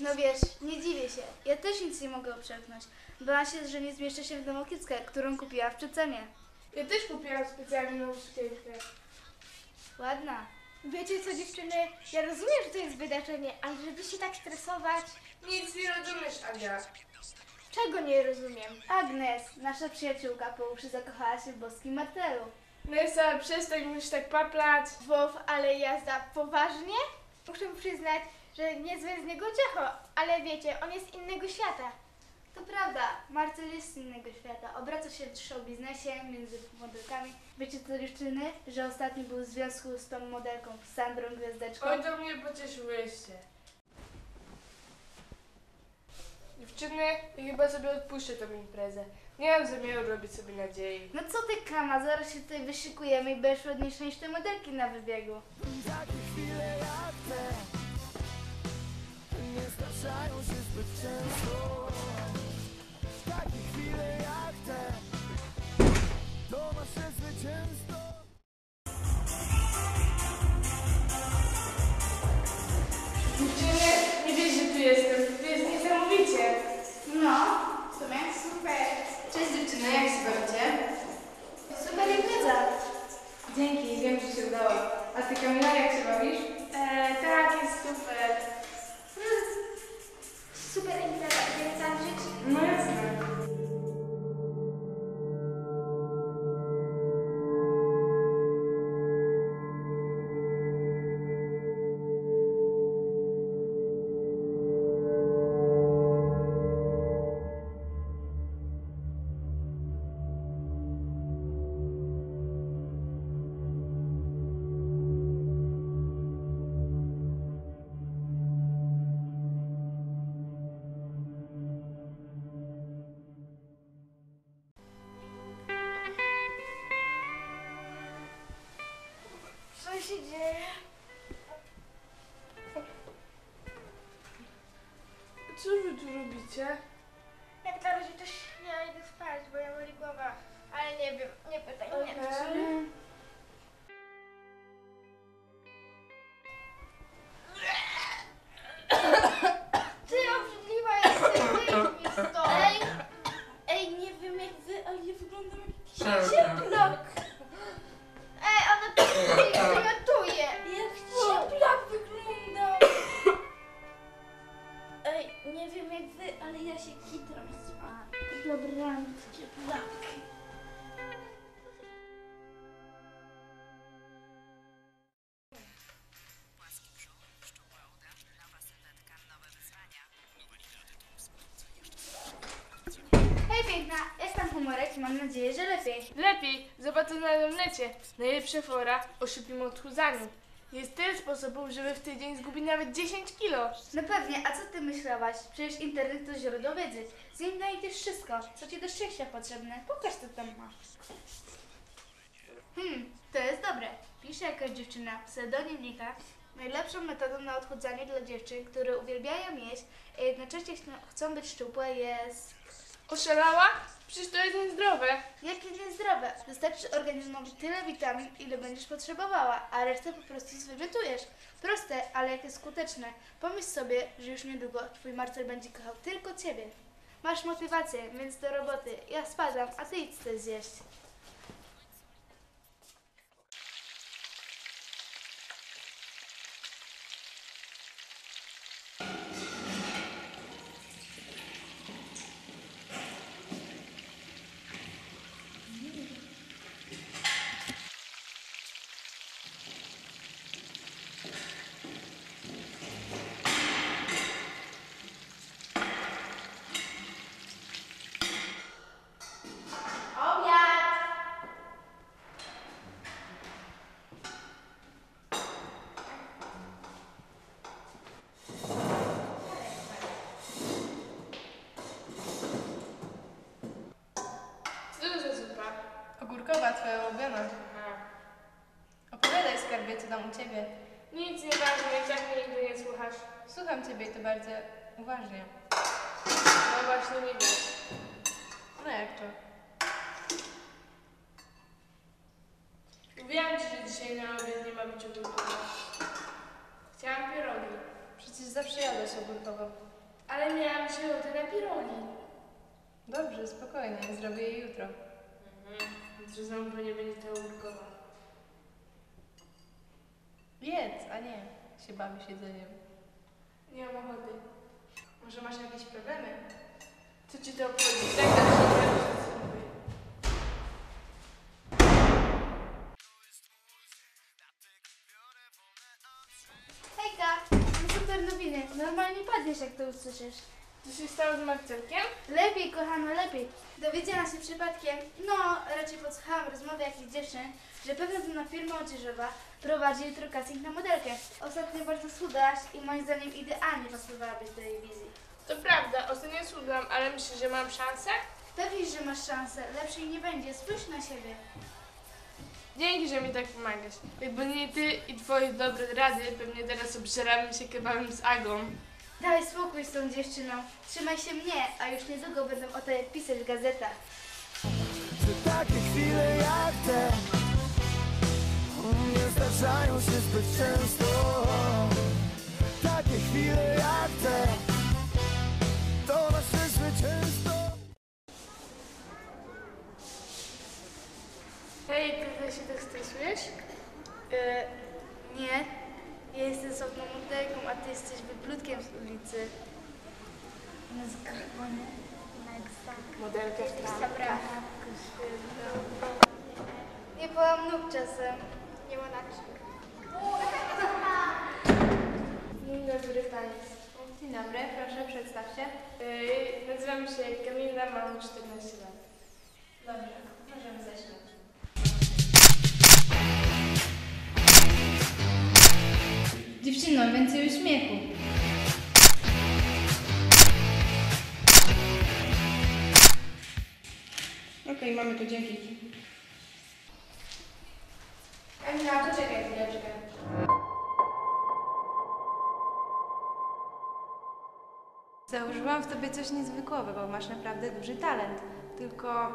No wiesz, nie dziwię się. Ja też nic nie mogę oprzeknąć. Bałam się, że nie zmieszczę się w domokieckę, którą kupiłam w przecenie. Ja też kupiłam specjalnie nową sukienkę. Ładna. Wiecie co dziewczyny, ja rozumiem, że to jest wydarzenie, ale żeby się tak stresować, Nic nie rozumiesz, Ania. czego nie rozumiem? Agnes, nasza przyjaciółka po uszy zakochała się w boskim Martelu. Nessa, przestań musisz tak paplać. Wow, ale jazda poważnie? Muszę przyznać, że niezłe z niego ciecho, ale wiecie, on jest z innego świata. To prawda, Marcel jest z innego świata. Obraca się w show biznesie między modelkami. Wiecie co dziewczyny? Że ostatnio był w związku z tą modelką, Sandrą Gwiazdeczką. Oj, to mnie pocieszyłyście. Dziewczyny, ja chyba sobie odpuszczę tą imprezę. Nie mam zamiaru robić sobie nadziei. No co ty kama, zaraz się tutaj wyszykujemy i będziesz ładniejsza niż te modelki na wybiegu. Takie chwile jak te Nie zdarzają się mam nadzieję, że lepiej. Lepiej, zobacz to na necie. Najlepsze fora o szybkim odchudzaniu. Jest tyle sposobów, żeby w tydzień zgubić nawet 10 kilo. No pewnie, a co ty myślałaś? Przecież internet to źródło wiedzy. Z nim znajdziesz wszystko, co ci do szczęścia potrzebne. Pokaż, co tam masz. Hmm, to jest dobre. Pisze jakaś dziewczyna w pseudonimnika. Najlepszą metodą na odchudzanie dla dziewczyn, które uwielbiają jeść, a jednocześnie chcą być szczupłe jest... Oszalała? Przecież to jest niezdrowe. Jakie niezdrowe. Wystarczy organizmowi tyle witamin, ile będziesz potrzebowała, a resztę po prostu zwymiotujesz. Proste, ale jakie skuteczne. Pomyśl sobie, że już niedługo twój Marcel będzie kochał tylko ciebie. Masz motywację, więc do roboty. Ja spadam, a ty idź coś zjeść. Ciebie. Nic nie ważne, i tak mnie nigdy nie słuchasz. Słucham ciebie i to bardzo uważnie. No właśnie nie wiem. No jak to? Mówiłam ci, że dzisiaj na obiad nie ma być ogórkowa. Chciałam pierogi, Przecież zawsze jadłaś ogórkową. ale miałam dzisiaj ochotę na pierogi. Dobrze, spokojnie, zrobię je jutro. Mhm. Jutro znowu pewnie będzie ta ogórkowa. Jedz, a nie się bawisz jedzeniem. Nie mam ochoty. Może masz jakieś problemy? Co ci to obchodzi? Tak mówię. Hejka, mam super nowiny. Normalnie padniesz, jak to usłyszysz. Co się stało z Marcelkiem? Lepiej, kochana, lepiej. Dowiedziałam się przypadkiem, no raczej podsłuchałam rozmowy jakichś dziewczyn, że pewna znana firma odzieżowa prowadzi jutro casting na modelkę. Ostatnio bardzo schudłaś i moim zdaniem idealnie pasowałabyś do jej wizji. To prawda, ostatnio słucham, ale myślisz, że mam szansę? Pewnie, że masz szansę, lepszej nie będzie, spójrz na siebie. Dzięki, że mi tak pomagasz. Jakby nie ty i twoje dobre rady, pewnie teraz obżeramy się kebabem z Agą. Daj spokój z tą dziewczyną, trzymaj się mnie, a już niedługo będą o tobie pisać w gazetach. Czy takie chwile jak te Nie zdarzają się zbyt często Takie chwile jak te To nasze zwycięstwo Hej, ty się tak stresujesz? E, nie, ja jestem sobą modelką, a ty jesteś wyplutkiem z ulicy. Na zgrabanie, na egzamin. Modelka Dobra. Nie połam nóg czasem. Nie ma na krzyk. Dzień dobry Państwu. Dzień dobry, proszę przedstaw się. Yy, nazywam się Kamila, mam 14 lat. Dobrze, możemy zaczynać. Dziewczyno, więcej uśmiechu. Okej, mamy to, dzięki. Emila, poczekaj chwileczkę. Zauważyłam w tobie coś niezwykłego, bo masz naprawdę duży talent. Tylko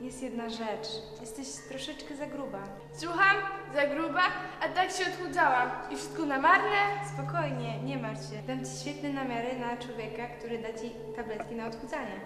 jest jedna rzecz. Jesteś troszeczkę za gruba. Słucham, za gruba, a tak się odchudzałam. I wszystko na marne? Spokojnie, nie martw się. Dam ci świetne namiary na człowieka, który da ci tabletki na odchudzanie.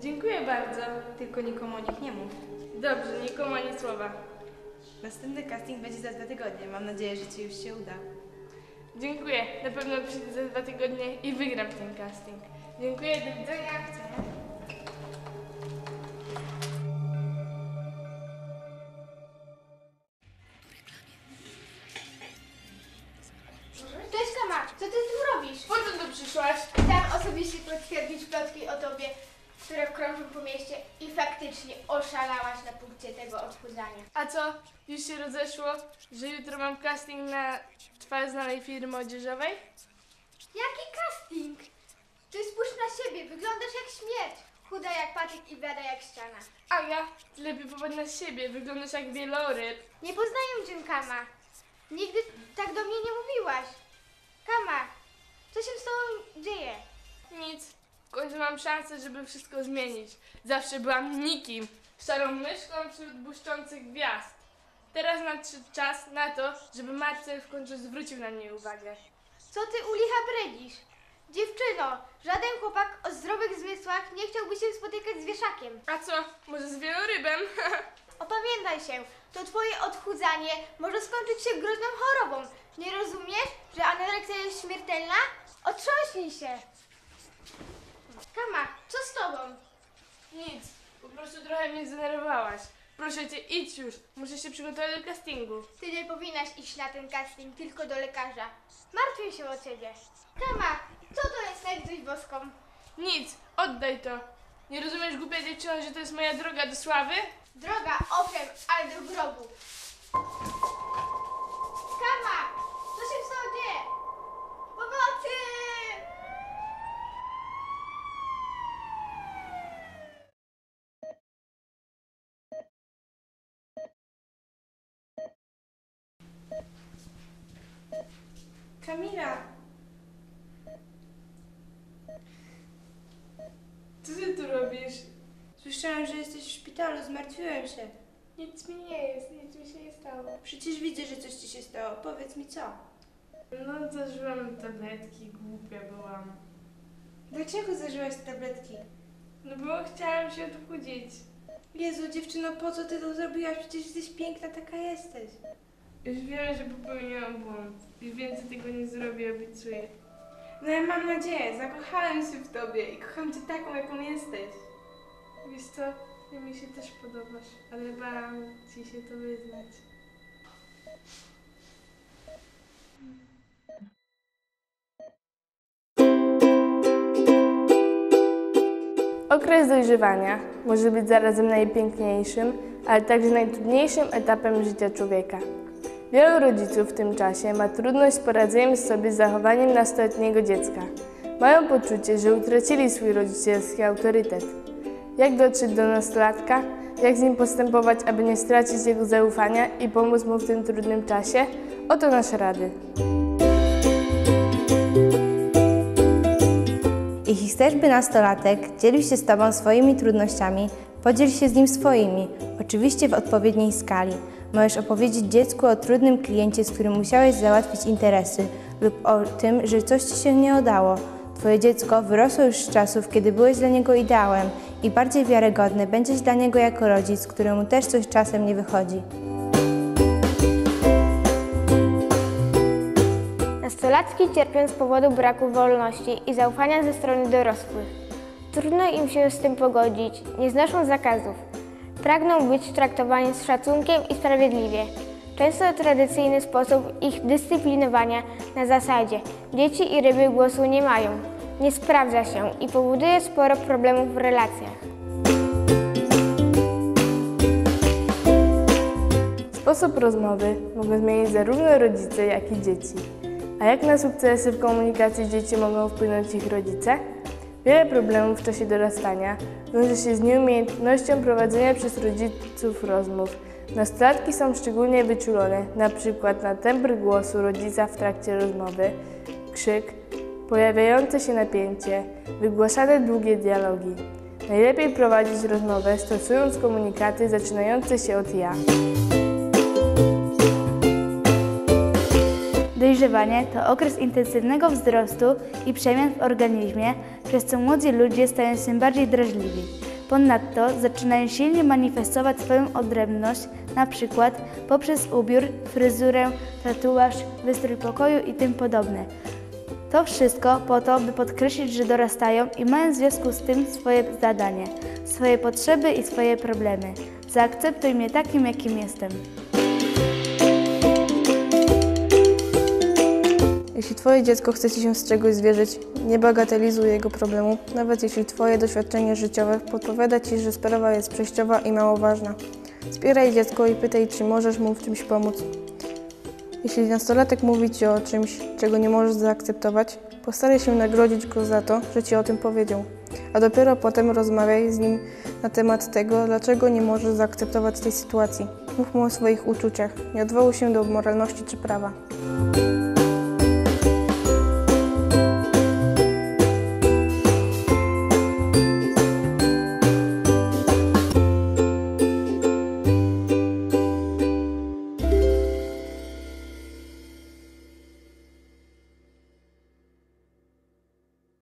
Dziękuję bardzo. Tylko nikomu o nich nie mów. Dobrze, nikomu ani słowa. Następny casting będzie za dwa tygodnie. Mam nadzieję, że ci już się uda. Dziękuję. Na pewno przyjdę za dwa tygodnie i wygram ten casting. Dziękuję, do widzenia. Które krążą po mieście i faktycznie oszalałaś na punkcie tego odchudzania. A co? Już się rozeszło, że jutro mam casting na twarz znanej firmy odzieżowej? Jaki casting? Ty spójrz na siebie, wyglądasz jak śmierć. Chuda jak patyk i blada jak ściana. Aga, lepiej popatrz na siebie, wyglądasz jak wieloryb. Nie poznaję cię, Kama. Nigdy tak do mnie nie mówiłaś. Kama, co się z tobą dzieje? Nic. Końcu mam szansę, żeby wszystko zmienić. Zawsze byłam nikim, szarą myszką wśród błyszczących gwiazd. Teraz nadszedł czas na to, żeby Marcel w końcu zwrócił na mnie uwagę. Co ty u licha bredzisz? Dziewczyno, żaden chłopak o zdrowych zmysłach nie chciałby się spotykać z wieszakiem. A co? Może z wielorybem? Opamiętaj się, to twoje odchudzanie może skończyć się groźną chorobą. Nie rozumiesz, że anoreksja jest śmiertelna? Otrząśnij się. Kama, co z tobą? Nic. Po prostu trochę mnie zdenerwowałaś. Proszę cię, idź już. Muszę się przygotować do castingu. Ty nie powinnaś iść na ten casting tylko do lekarza. Martwię się o ciebie. Kama, co to jest na litość boską? Nic. Oddaj to. Nie rozumiesz, głupia dziewczyno, że to jest moja droga do sławy? Droga, owszem, ale do grobu. Kama, co się w tobą dzieje? Pomocy! Kamila! Co ty tu robisz? Słyszałam, że jesteś w szpitalu, zmartwiłem się. Nic mi nie jest, nic mi się nie stało. Przecież widzę, że coś ci się stało. Powiedz mi co. No, zażyłam tabletki, głupia byłam. Dlaczego zażyłaś tabletki? No bo chciałam się odchudzić. Jezu, dziewczyno, po co ty to zrobiłaś? Przecież jesteś piękna, taka jesteś. Już wiem, że popełniłam błąd. Już więcej tego nie zrobię, obiecuję. No ja mam nadzieję, zakochałem się w tobie i kocham cię taką, jaką jesteś. Wiesz co, ty mi się też podobasz, ale bałam ci się to wyznać. Okres dojrzewania może być zarazem najpiękniejszym, ale także najtrudniejszym etapem życia człowieka. Wielu rodziców w tym czasie ma trudność z poradzeniem sobie z zachowaniem nastoletniego dziecka. Mają poczucie, że utracili swój rodzicielski autorytet. Jak dotrzeć do nastolatka? Jak z nim postępować, aby nie stracić jego zaufania i pomóc mu w tym trudnym czasie? Oto nasze rady. Jeśli chcesz, by nastolatek dzielił się z Tobą swoimi trudnościami, podziel się z nim swoimi, oczywiście w odpowiedniej skali. Możesz opowiedzieć dziecku o trudnym kliencie, z którym musiałeś załatwić interesy, lub o tym, że coś Ci się nie udało. Twoje dziecko wyrosło już z czasów, kiedy byłeś dla niego ideałem i bardziej wiarygodny będziesz dla niego jako rodzic, któremu też coś czasem nie wychodzi. Nastolatki cierpią z powodu braku wolności i zaufania ze strony dorosłych. Trudno im się z tym pogodzić, nie znoszą zakazów. Pragną być traktowani z szacunkiem i sprawiedliwie. Często tradycyjny sposób ich dyscyplinowania na zasadzie dzieci i ryby głosu nie mają nie sprawdza się i powoduje sporo problemów w relacjach. Sposób rozmowy mogą zmienić zarówno rodzice, jak i dzieci. A jak na sukcesy w komunikacji dzieci mogą wpłynąć ich rodzice? Wiele problemów w czasie dorastania wiąże się z nieumiejętnością prowadzenia przez rodziców rozmów. Nastolatki są szczególnie wyczulone, np. na temper głosu rodzica w trakcie rozmowy, krzyk, pojawiające się napięcie, wygłaszane długie dialogi. Najlepiej prowadzić rozmowę stosując komunikaty zaczynające się od ja. Dojrzewanie to okres intensywnego wzrostu i przemian w organizmie, przez co młodzi ludzie stają się bardziej drażliwi. Ponadto zaczynają silnie manifestować swoją odrębność, na przykład poprzez ubiór, fryzurę, tatuaż, wystrój pokoju i tym podobne. To wszystko po to, by podkreślić, że dorastają i mają w związku z tym swoje zadanie, swoje potrzeby i swoje problemy. Zaakceptuj mnie takim, jakim jestem. Jeśli Twoje dziecko chce Ci się z czegoś zwierzyć, nie bagatelizuj jego problemu, nawet jeśli Twoje doświadczenie życiowe podpowiada Ci, że sprawa jest przejściowa i mało ważna. Wspieraj dziecko i pytaj, czy możesz mu w czymś pomóc. Jeśli nastolatek mówi Ci o czymś, czego nie możesz zaakceptować, postaraj się nagrodzić go za to, że Ci o tym powiedział, a dopiero potem rozmawiaj z nim na temat tego, dlaczego nie możesz zaakceptować tej sytuacji. Mów mu o swoich uczuciach, nie odwołuj się do moralności czy prawa.